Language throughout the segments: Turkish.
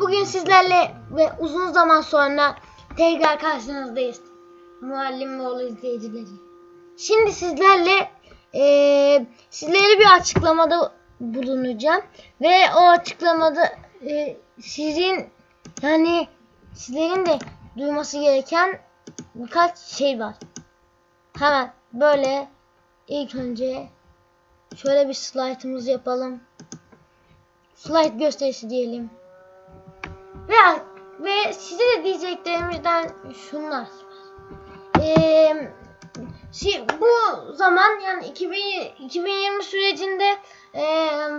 Bugün sizlerle ve uzun zaman sonra tekrar karşınızdayız. Muallim oğlu izleyicileri. Şimdi sizlerle eee sizlere bir açıklamada bulunacağım. Ve o açıklamada eee, sizin yani sizlerin de duyması gereken birkaç şey var. Hemen böyle ilk önce şöyle bir slaytımızı yapalım. Slide gösterisi diyelim. Ve, ve size de diyeceklerimizden şunlar. Ee, şi- bu zaman yani 2000, 2020 sürecinde e,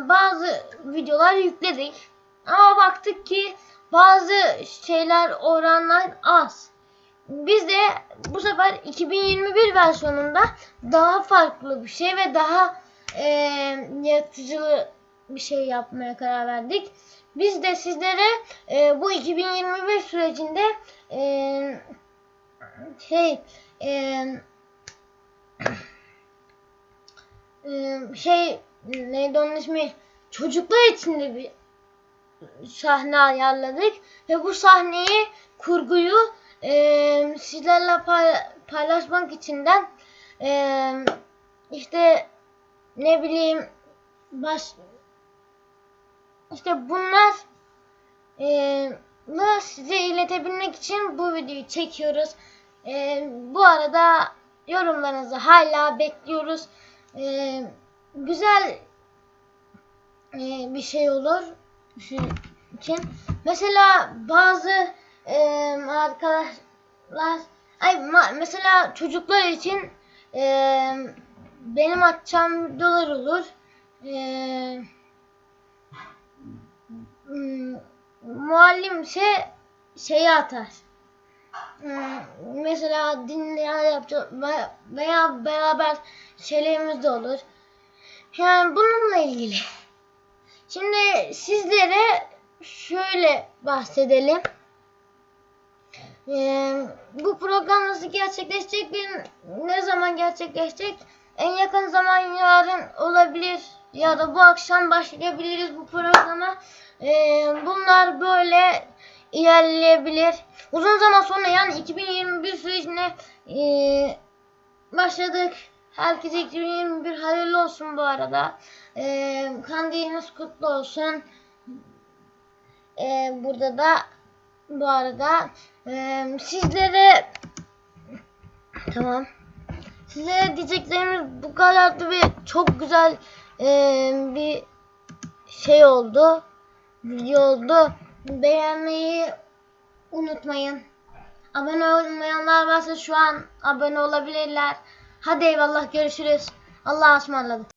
bazı videolar yükledik. Ama baktık ki bazı şeyler oranlar az. Biz de bu sefer 2021 versiyonunda daha farklı bir şey ve daha e, yaratıcı bir şey yapmaya karar verdik. Biz de sizlere e, bu 2021 sürecinde e, şey e, e, şey neydi onun ismi çocuklar için de bir sahne ayarladık ve bu sahneyi kurguyu e, sizlerle pay- paylaşmak içinden e, işte ne bileyim baş işte bunlar da size iletebilmek için bu videoyu çekiyoruz. Eee, bu arada yorumlarınızı hala bekliyoruz. Eee, güzel eee, bir şey olur için. Mesela bazı eee, arkadaşlar ay mesela çocuklar için eee, benim atacağım videolar olur. Eee Hmm, muallim ise şeyi atar. Hmm, mesela dinleyen yapacak ve- veya beraber şeylerimiz de olur. Yani bununla ilgili. Şimdi sizlere şöyle bahsedelim. Ee, bu program nasıl gerçekleşecek? Ne zaman gerçekleşecek? En yakın zaman yarın olabilir ya da bu akşam başlayabiliriz bu programa. Ee, bunlar böyle ilerleyebilir. Uzun zaman sonra yani 2021 sürecine ee, başladık. Herkese 2021 hayırlı olsun bu arada. Ee, kandiliniz kutlu olsun. Ee, burada da bu arada ee, sizlere tamam. Size diyeceklerimiz bu kadardı ve çok güzel ee, bir şey oldu. Video oldu. Beğenmeyi unutmayın. Abone olmayanlar varsa şu an abone olabilirler. Hadi eyvallah görüşürüz. Allah'a ısmarladık.